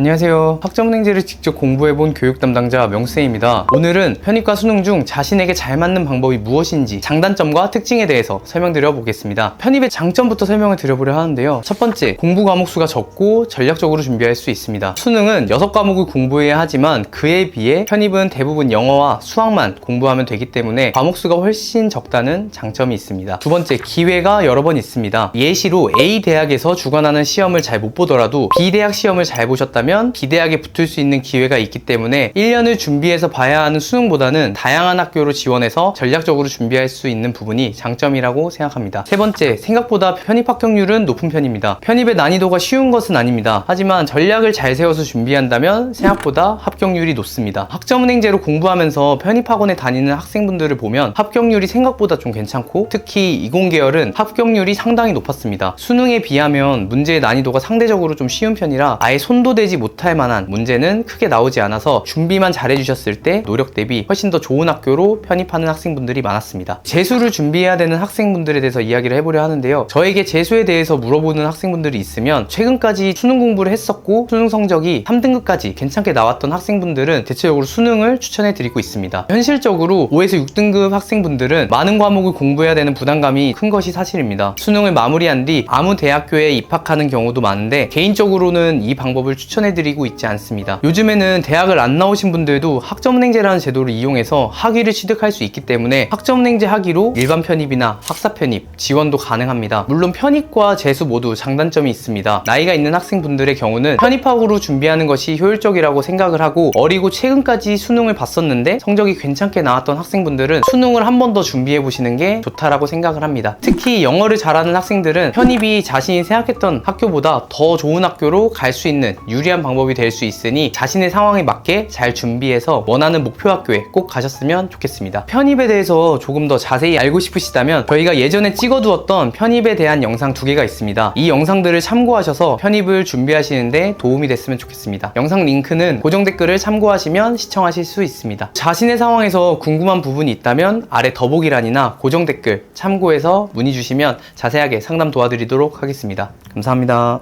안녕하세요. 학점은행제를 직접 공부해본 교육 담당자 명쌤입니다. 오늘은 편입과 수능 중 자신에게 잘 맞는 방법이 무엇인지 장단점과 특징에 대해서 설명드려 보겠습니다. 편입의 장점부터 설명을 드려보려 하는데요. 첫 번째, 공부 과목 수가 적고 전략적으로 준비할 수 있습니다. 수능은 6과목을 공부해야 하지만 그에 비해 편입은 대부분 영어와 수학만 공부하면 되기 때문에 과목 수가 훨씬 적다는 장점이 있습니다. 두 번째, 기회가 여러 번 있습니다. 예시로 A 대학에서 주관하는 시험을 잘 못 보더라도 B 대학 시험을 잘 보셨다면 B 대학에 붙을 수 있는 기회가 있기 때문에 1년을 준비해서 봐야 하는 수능보다는 다양한 학교로 지원해서 전략적으로 준비할 수 있는 부분이 장점이라고 생각합니다. 세 번째, 생각보다 편입 합격률은 높은 편입니다. 편입의 난이도가 쉬운 것은 아닙니다. 하지만 전략을 잘 세워서 준비한다면 생각보다 합격률이 높습니다. 학점은행제로 공부하면서 편입학원에 다니는 학생분들을 보면 합격률이 생각보다 좀 괜찮고 특히 이공계열은 합격률이 상당히 높았습니다. 수능에 비하면 문제의 난이도가 상대적으로 좀 쉬운 편이라 아예 손도 대지 못할 만한 문제는 크게 나오지 않아서 준비만 잘해주셨을 때 노력 대비 훨씬 더 좋은 학교로 편입하는 학생분들이 많았습니다. 재수를 준비해야 되는 학생분들에 대해서 이야기를 해보려 하는데요. 저에게 재수에 대해서 물어보는 학생분들이 있으면 최근까지 수능 공부를 했었고 수능 성적이 3등급까지 괜찮게 나왔던 학생분들은 대체적으로 수능을 추천해 드리고 있습니다. 현실적으로 5에서 6등급 학생분들은 많은 과목을 공부해야 되는 부담감이 큰 것이 사실입니다. 수능을 마무리한 뒤 아무 대학교에 입학하는 경우도 많은데 개인적으로는 이 방법을 추천해 드리고 있지 않습니다. 요즘에는 대학을 안 나오신 분들도 학점은행제라는 제도를 이용해서 학위를 취득할 수 있기 때문에 학점은행제 학위로 일반 편입이나 학사 편입, 지원도 가능합니다. 물론 편입과 재수 모두 장단점이 있습니다. 나이가 있는 학생분들의 경우는 편입학으로 준비하는 것이 효율적이라고 생각을 하고 어리고 최근까지 수능을 봤었는데 성적이 괜찮게 나왔던 학생분들은 수능을 한 번 더 준비해 보시는 게 좋다라고 생각을 합니다. 특히 영어를 잘하는 학생들은 편입이 자신이 생각했던 학교보다 더 좋은 학교로 갈 수 있는 유리한 방법이 될 수 있으니 자신의 상황에 맞게 잘 준비해서 원하는 목표 학교에 꼭 가셨으면 좋겠습니다. 편입에 대해서 조금 더 자세히 알고 싶으시다면 저희가 예전에 찍어두었던 편입에 대한 영상 두 개가 있습니다. 이 영상들을 참고하셔서 편입을 준비하시는데 도움이 됐으면 좋겠습니다. 영상 링크는 고정 댓글을 참고하시면 시청하실 수 있습니다. 자신의 상황에서 궁금한 부분이 있다면 아래 더보기란이나 고정 댓글 참고해서 문의 주시면 자세하게 상담 도와드리도록 하겠습니다. 감사합니다.